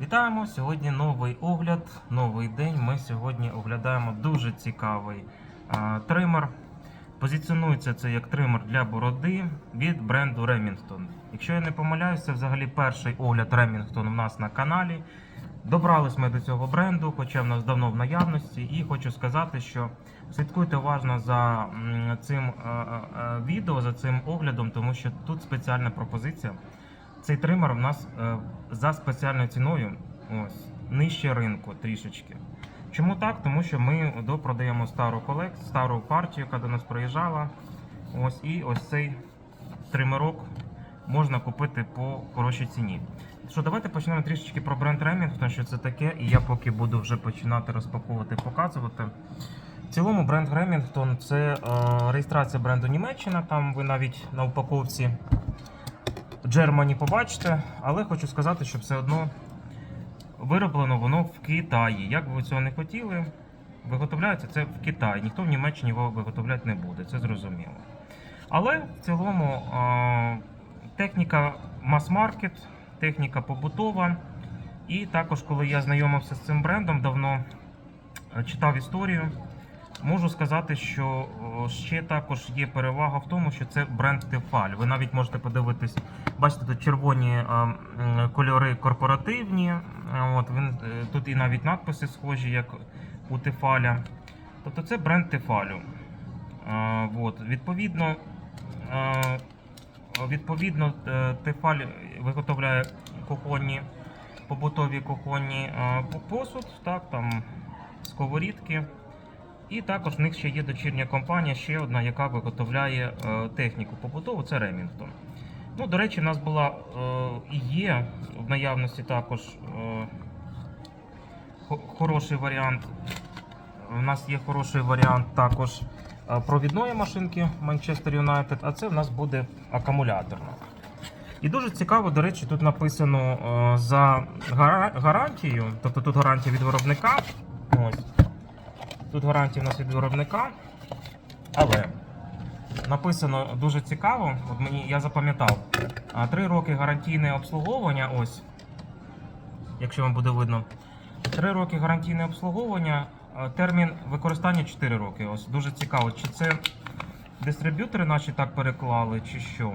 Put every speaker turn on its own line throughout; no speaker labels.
Вітаємо! Сьогодні новий огляд, новий день. Ми сьогодні оглядаємо дуже цікавий а, тример. Позиціонується це як тример для бороди від бренду Remington. Якщо я не помиляюся, взагалі перший огляд Remington у нас на каналі. Добрались ми до цього бренду, хоча в нас давно в наявності, і хочу сказати, що слідкуйте уважно за цим відео, за цим оглядом, тому що тут спеціальна пропозиція. Цей тример у нас е, за спеціальною ціною ось, нижче ринку трішечки. Чому так? Тому що ми допродаємо стару колекцію, стару партію, яка до нас приїжджала. Ось і ось цей тримерок можна купити по хорошій ціні. Що, давайте почнемо трішечки про бренд Remington, що це таке, і я поки буду вже починати розпаковувати, показувати. В цілому бренд Remington це е, реєстрація бренду Німеччина. Там ви навіть на упаковці Germany побачите, але хочу сказати, що все одно вироблено воно в Китаї. Як би ви цього не хотіли, виготовляється це в Китаї. Ніхто в Німеччині його виготовляти не буде, це зрозуміло. Але в цілому техніка мас-маркет, техніка побутова. І також, коли я знайомився з цим брендом, давно читав історію. Можу сказати, що ще також є перевага в тому, що це бренд Тефаль. Ви навіть можете подивитись, бачите, тут червоні е, кольори корпоративні. Е, От він е, тут і навіть надписи схожі, як у Тефаля. Тобто це бренд Тефалю. Е, От, відповідно, е, відповідно, е, Тефаль виготовляє кухонні, побутові кухонні е, посуд, так, там сковорідки. І також в них ще є дочірня компанія, ще одна, яка виготовляє е, техніку побутову, це Remington. Ну, до речі, в нас була е, і є в наявності також е, хороший варіант. У нас є хороший варіант також провідної машинки Manchester United, а це в нас буде акумуляторна. І дуже цікаво, до речі, тут написано за гара- гарантією, тобто тут гарантія від виробника. Ось. Тут гарантія в нас від виробника. Але написано дуже цікаво. От мені я запам'ятав. Три роки гарантійне обслуговування. Ось. Якщо вам буде видно. Три роки гарантійне обслуговування. Термін використання 4 роки. Ось дуже цікаво, чи це дистриб'ютори наші так переклали, чи що.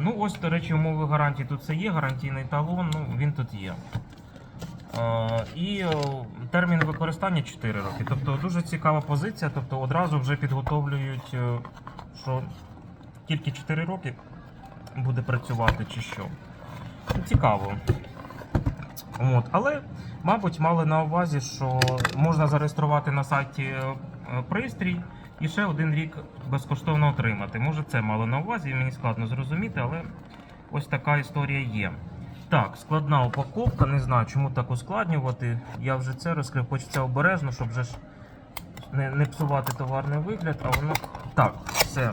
Ну, ось, до речі, умови гарантії тут це є, гарантійний талон, ну він тут є. Е, І е, термін використання 4 роки. Тобто дуже цікава позиція. Тобто одразу вже підготовлюють, е, що тільки 4 роки буде працювати чи що. Цікаво. От. Але, мабуть, мали на увазі, що можна зареєструвати на сайті пристрій і ще один рік безкоштовно отримати. Може, це мало на увазі, мені складно зрозуміти, але ось така історія є. Так, складна упаковка, не знаю, чому так ускладнювати. Я вже це розкрив, хочеться обережно, щоб вже ж не, не псувати товарний вигляд, а воно. Так, все.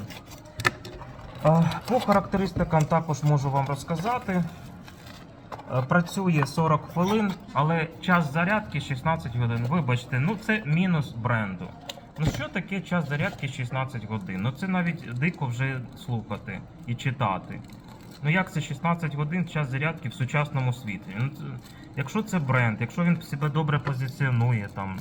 А, По характеристикам також можу вам розказати. Е, Працює 40 хвилин, але час зарядки 16 годин. Вибачте, ну це мінус бренду. Ну що таке час зарядки 16 годин? Ну це навіть дико вже слухати і читати. Ну як це 16 годин час зарядки в сучасному світі? Ну, це- якщо це бренд, якщо він себе добре позиціонує, там,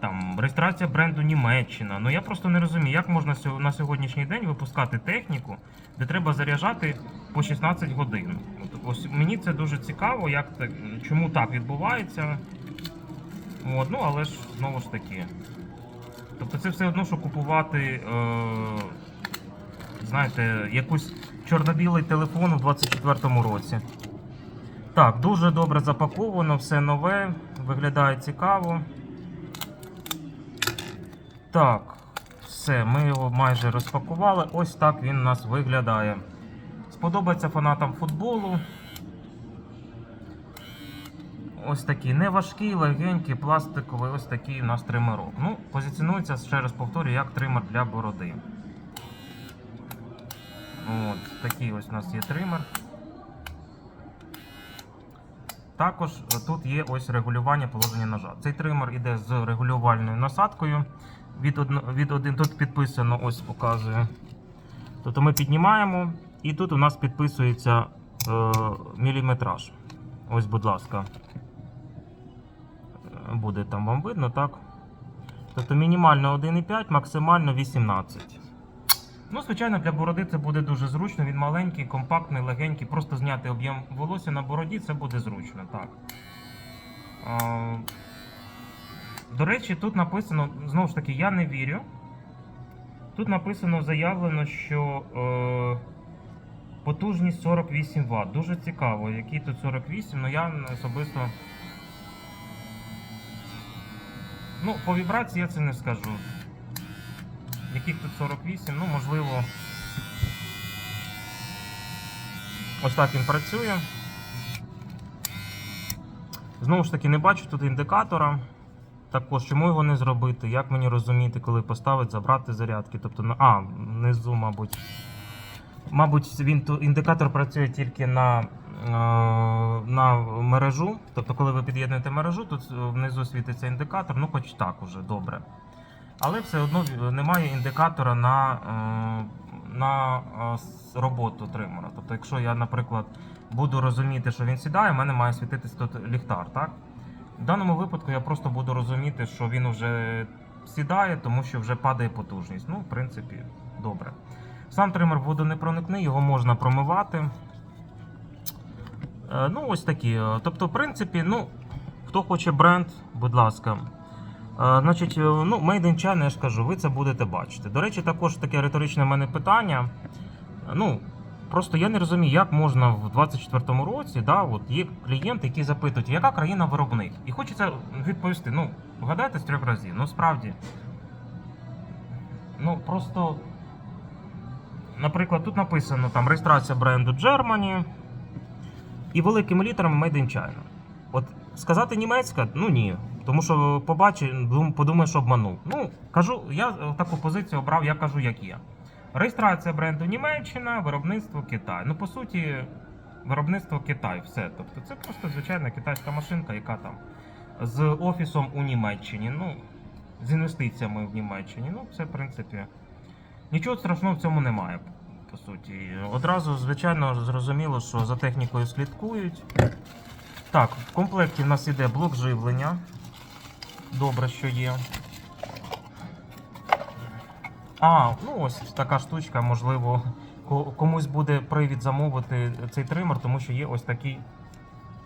там реєстрація бренду Німеччина. Ну я просто не розумію, як можна на сьогоднішній день випускати техніку, де треба заряджати по 16 годин. От, ось мені це дуже цікаво, як так, чому так відбувається. От, ну але ж знову ж таки. Тобто це все одно, що купувати. Е- знаєте, якусь чорно-білий телефон у 24-му році. Так, дуже добре запаковано, все нове, виглядає цікаво. Так, все, ми його майже розпакували. Ось так він у нас виглядає. Сподобається фанатам футболу. Ось такий неважкий, легенький, пластиковий, ось такий у нас тримерок. Ну, позиціонується, ще раз повторюю, як тример для бороди. Такий ось у нас є тример. Також е, тут є ось регулювання положення ножа. Цей тример іде з регулювальною насадкою. Від, одно, від один, тут підписано, ось показую. Тобто ми піднімаємо, і тут у нас підписується е, міліметраж. Ось, будь ласка. Е, Буде там вам видно, так? Тобто мінімально 1,5, максимально 18. Ну, звичайно, для бороди це буде дуже зручно. Він маленький, компактний, легенький. Просто зняти об'єм волосся на бороді це буде зручно. Так. До речі, тут написано, знову ж таки, я не вірю. Тут написано заявлено, що е, потужність 48 Вт. Дуже цікаво, який тут 48, але я особисто. Ну, по вібрації я це не скажу. Яких тут 48, ну можливо. Ось так він працює. Знову ж таки, не бачу тут індикатора. Також, чому його не зробити? Як мені розуміти, коли поставити, забрати зарядки? Тобто, а, внизу, мабуть. Мабуть, він індикатор працює тільки на, е, на мережу. Тобто, коли ви під'єднуєте мережу, тут внизу світиться індикатор, ну хоч так уже добре. Але все одно немає індикатора на, е, на е, роботу тримера. Тобто, якщо я, наприклад, буду розуміти, що він сідає, в мене має світитись тут ліхтар. Так? В даному випадку я просто буду розуміти, що він вже сідає, тому що вже падає потужність. Ну, в принципі, добре. Сам тример воду не проникне, його можна промивати. Е, Ну, ось такі. Тобто, в принципі, ну, хто хоче бренд, будь ласка. Значить, е, ну, Made in China, я ж кажу, ви це будете бачити. До речі, також таке риторичне в мене питання. Ну, просто я не розумію, як можна в 24-му році, да, от є клієнти, які запитують, яка країна виробник? І хочеться відповісти, ну, вгадайте з трьох разів. Ну, справді. Ну, просто. Наприклад, тут написано там реєстрація бренду Germany і великими літерами Made in China. От сказати німецька, ну ні. Тому що побачиш, дум- подумаєш, що обманув. Ну, кажу, я е, таку позицію обрав, я кажу, як є. Реєстрація бренду Німеччина, виробництво Китай. Ну, по суті, виробництво Китай, все. Тобто це просто звичайна китайська машинка, яка там з офісом у Німеччині, ну, з інвестиціями в Німеччині. Ну, це, в принципі, нічого страшного в цьому немає. По суті, одразу, звичайно, зрозуміло, що за технікою слідкують. Так, в комплекті в нас іде блок живлення. Добре, що є. А, ну ось така штучка, можливо, комусь буде привід замовити цей тример, тому що є ось такий.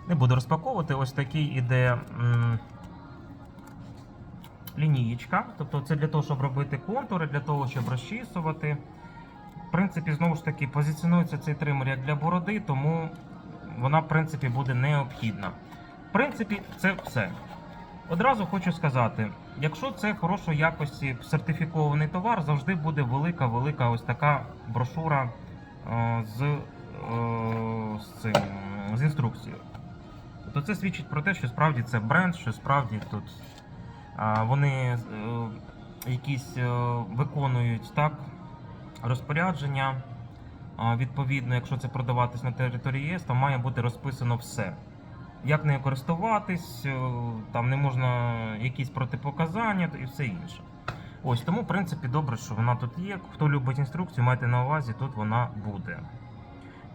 Не буду розпаковувати, ось такий іде м, лінієчка. Тобто це для того, щоб робити контури, для того, щоб розчісувати. В принципі, знову ж таки, позиціонується цей тример як для бороди, тому вона, в принципі, буде необхідна. В принципі, це все. Одразу хочу сказати, якщо це хорошої якості сертифікований товар, завжди буде велика-велика ось така брошура е, з, е, з, цим, з інструкцією. Тобто це свідчить про те, що справді це бренд, що справді тут вони е, якісь е, виконують так розпорядження. Відповідно, якщо це продаватись на території ЄС, то має бути розписано все. Як нею користуватись, е, там не можна якісь протипоказання і все інше. Ось тому, в принципі, добре, що вона тут є. Хто любить інструкцію, майте на увазі, тут вона буде.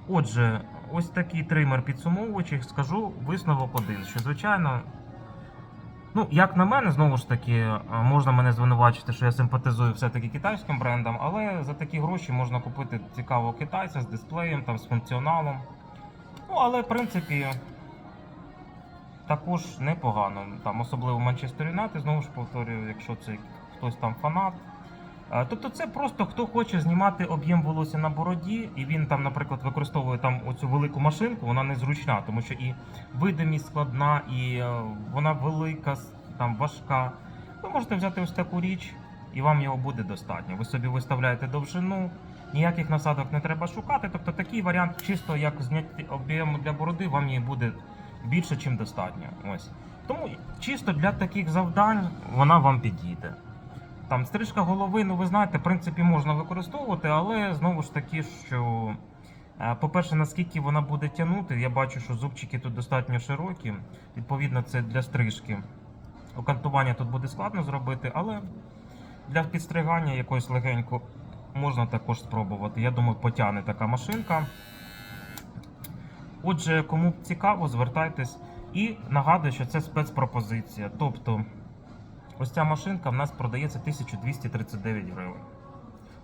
Отже, ось такий тример підсумовуючий, скажу висновок один, що звичайно. Ну, як на мене, знову ж таки, е, можна мене звинувачити, що я симпатизую все-таки китайським брендам, але за такі гроші можна купити цікавого китайця з дисплеєм, там, з функціоналом. Ну, але в принципі також непогано. Там, особливо Манчестер Юнайтед, знову ж повторюю, якщо це хтось там фанат. Е, Тобто це просто хто хоче знімати об'єм волосся на бороді, і він там, наприклад, використовує там оцю велику машинку, вона незручна, тому що і видимість складна, і е, вона велика, там важка. Ви можете взяти ось таку річ, і вам його буде достатньо. Ви собі виставляєте довжину, ніяких насадок не треба шукати. Тобто такий варіант, чисто як зняти об'єм для бороди, вам її буде більше, чим достатньо. Ось. Тому чисто для таких завдань вона вам підійде. Там стрижка голови, ну ви знаєте, в принципі, можна використовувати, але знову ж таки, що, е, по-перше, наскільки вона буде тягнути, я бачу, що зубчики тут достатньо широкі. Відповідно, це для стрижки. Окантування тут буде складно зробити, але для підстригання якось легенько можна також спробувати. Я думаю, потягне така машинка. Отже, кому цікаво, звертайтесь. І нагадую, що це спецпропозиція. Тобто, ось ця машинка в нас продається 1239 гривень.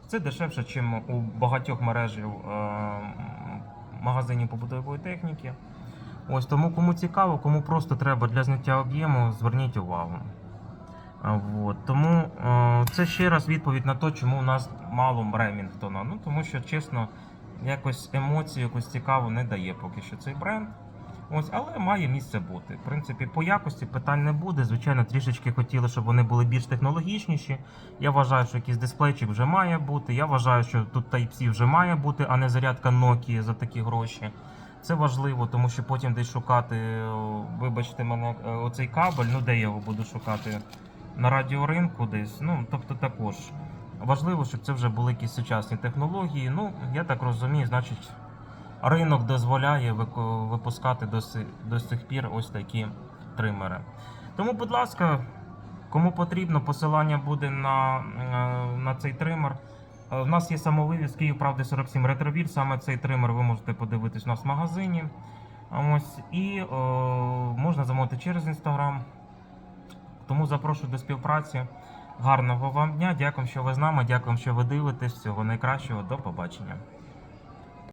Це дешевше, ніж у багатьох мережів е, магазинів побутової техніки. Ось тому, кому цікаво, кому просто треба для зняття об'єму, зверніть увагу. А, Вот. Тому е, це ще раз відповідь на те, чому у нас мало Ремінгтона. Ну тому що чесно, якось емоцію, якось цікаву не дає поки що цей бренд. Ось, але має місце бути. В принципі, по якості питань не буде. Звичайно, трішечки хотіли, щоб вони були більш технологічніші. Я вважаю, що якийсь дисплейчик вже має бути. Я вважаю, що тут Type-C вже має бути, а не зарядка Nokia за такі гроші. Це важливо, тому що потім десь шукати, вибачте мене, е, оцей кабель, ну де я його буду шукати? На радіоринку десь. Ну, тобто також. Важливо, щоб це вже були якісь сучасні технології. Ну, я так розумію, значить, ринок дозволяє випускати до, си- до сих пір ось такі тримери. Тому, будь ласка, кому потрібно, посилання буде на, е, на цей тример. Е, В нас є самовивіз Київ Правди 47 ретровір. Саме цей тример ви можете подивитись у нас в магазині. Ось, і е, можна замовити через інстаграм. Тому запрошую до співпраці. Гарного вам дня. Дякую, що ви з нами. Дякую, що ви дивитесь. Всього найкращого. До побачення.